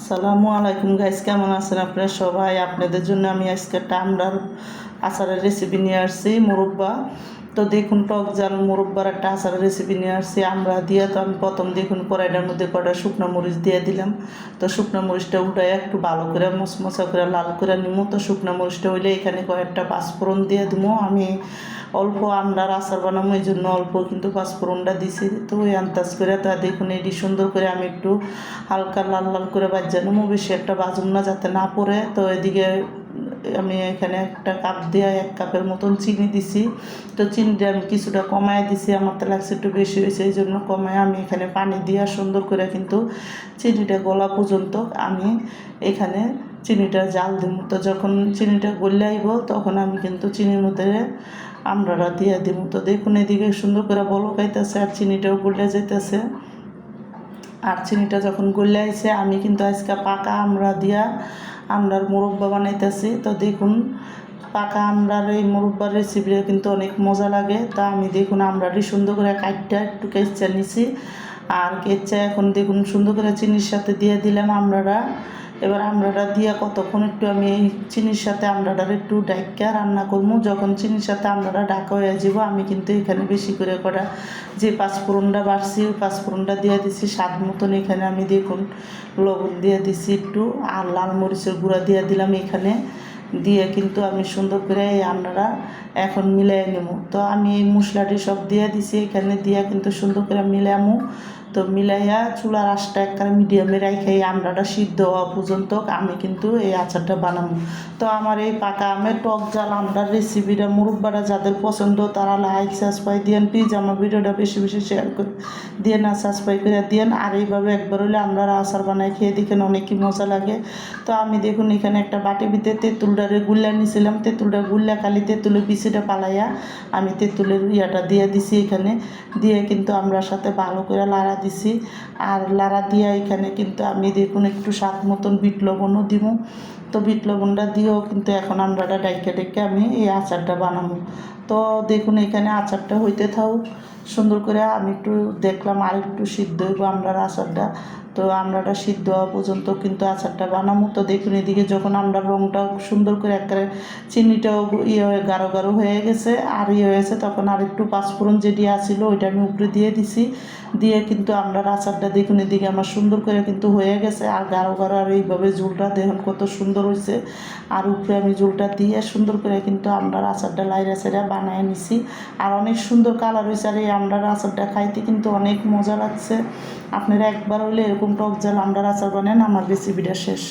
আসসালামু আলাইকুম গাইস কেমন আছেন আপনারা সবাই? আপনাদের জন্য আমি আজকে টামডার আচারের রেসিপি নিয়ে আসছি, মুরব্বা। তো দেখুন টক জাল মুরব্বার একটা আচারের রেসিপি নিয়ে আসছি। আমরা দিয়ে তো আমি প্রথম দেখুন কড়াইটার মধ্যে কটা শুকনো মরিচ দিয়ে দিলাম। তো শুকনো মরিচটা উঠায় একটু ভালো করে মশমশা করে লাল করে নিমো। তো শুকনো মরিচটা হইলে এখানে কয়েকটা পাঁচফোড়ন দিয়ে দিবো আমি অল্প আমরার আচার বানাবো এই জন্য অল্প কিন্তু পাঁচফোড়নটা দিছি। তো ওই আন্দাজ করে তা দেখুন, এটি সুন্দর করে আমি একটু হালকা লাল লাল করে বাজ্যা নেব বেশি একটা বাজুম না যাতে না পড়ে। তো এদিকে আমি এখানে একটা কাপ দিয়ে এক কাপের মতন চিনি দিছি। তো চিনিটা আমি কিছুটা কমায় দিছি, আমার তো লাগছে একটু বেশি হয়েছে, এই জন্য কমায় আমি এখানে পানি দিয়ে সুন্দর করে কিন্তু চিনিটা গলা পর্যন্ত আমি এখানে চিনিটা জাল দিব। তো যখন চিনিটা গলে আইব, তখন আমি কিন্তু চিনির মধ্যে আমড়াটা দিয়ে দিব। তো দেখুন, এদিকে সুন্দর করে বলক আইতেছে আর চিনিটাও গলে যাইতেছে। আর চিনিটা যখন গলে আইছে, আমি কিন্তু আজকে পাকা আমরা দিয়া আমড়ার মুরব্বা বানাইতেছি। তো দেখুন, পাকা আমরার এই মুরব্বার রেসিপিটা কিন্তু অনেক মজা লাগে। তা আমি দেখুন আমরাটি সুন্দর করে কাটটা একটু কেচা নিছি। আর কেচা এখন দেখুন সুন্দর করে চিনির সাথে দিয়ে দিলাম আমড়াটা। এবার আমড়াটা দিয়ে কতক্ষণ একটু আমি এই চিনির সাথে আমড়াটার একটু ডাইকা রান্না করব। যখন চিনির সাথে আমড়াটা ঢাকা হয়ে যাব, আমি কিন্তু এখানে বেশি করে করা যে পাঁচফোড়নটা বাড়ছি, ওই পাঁচফোড়নটা দিয়ে দিছি, স্বাদ মতন এখানে আমি দেখুন লবণ দিয়ে দিছি একটু, আর লাল মরিচের গুঁড়া দিয়ে দিলাম এখানে। দিয়ে কিন্তু আমি সুন্দর করে এই আমড়াটা এখন মিলাই নেব। তো আমি এই মশলাটি সব দিয়ে দিছি, এখানে দিয়ে কিন্তু সুন্দর করে মিলামো। তো মিলাইয়া চুলার আঁচটা একবারে মিডিয়ামে রাখে এই আমড়াটা সিদ্ধ হওয়া পর্যন্ত আমি কিন্তু এই আচারটা বানাবো। তো আমার এই পাকা আমের টক জাল আমড়ার রেসিপিটা মুরব্বারা যাদের পছন্দ তারা লাইক সাবস্ক্রাইব দিয়েন প্লিজ আমার ভিডিওটা বেশি বেশি শেয়ার করে দিয়ে না সাবস্ক্রাইব করে দিয়েন। আর এইভাবে একবার হলে আমরা আচার বানাই খেয়ে দেখেন অনেকই মজা লাগে। তো আমি দেখুন এখানে একটা বাটি ভিতরে তেঁতুলটারে গুল্লা নিয়েছিলাম তেঁতুলটা গুল্লা খালি তেঁতুলের পিছিটা পালাইয়া আমি তেঁতুলের ইয়াটা দিয়ে দিছি এখানে। দিয়ে কিন্তু আমরা সাথে ভালো করে লাড়া দিছি। আর লাড়া দিয়া এখানে কিন্তু আমি দেখুন একটু স্বাদ মতন বিট লবণও দিব। তো বিট লবণটা দিয়েও কিন্তু এখন আমরাটা ডাইকে ডেকে আমি এই আচারটা বানাবো। তো দেখুন এখানে আচারটা হইতে থাও সুন্দর করে আমি একটু দেখলাম আর একটু সিদ্ধ হইব আমরার আচারটা। তো আমরাটা সিদ্ধ হওয়া পর্যন্ত কিন্তু আচারটা বানাবো তো দেখুন এদিকে যখন আমরা রঙটা সুন্দর করে একেবারে চিনিটাও ইয়ে হয়ে গাঢ় গাঢ় হয়ে গেছে আর ইয়ে হয়েছে তখন আর একটু পাঁচফোড়ন যেটি আসিল ওইটা আমি উপরে দিয়ে দিছি। দিয়ে কিন্তু আমরা আচারটা দেখুন এদিকে আমার সুন্দর করে কিন্তু হয়ে গেছে আর গাঢ় গাঢ় আর এইভাবে ঝুলটা দেখুন কত সুন্দর হয়েছে আর উপরে আমি ঝুলটা দিয়ে সুন্দর করে কিন্তু আমরা আচারটা লাইরা সাইরা বানায় নিছি। আর অনেক সুন্দর কালার হয়েছে আর এই আমরার আচারটা খাইতে কিন্তু অনেক মজা লাগছে। আপনারা একবার হলে এরকম টক জাল আমরার আচার বানান আমার রেসিপিটা শেষ।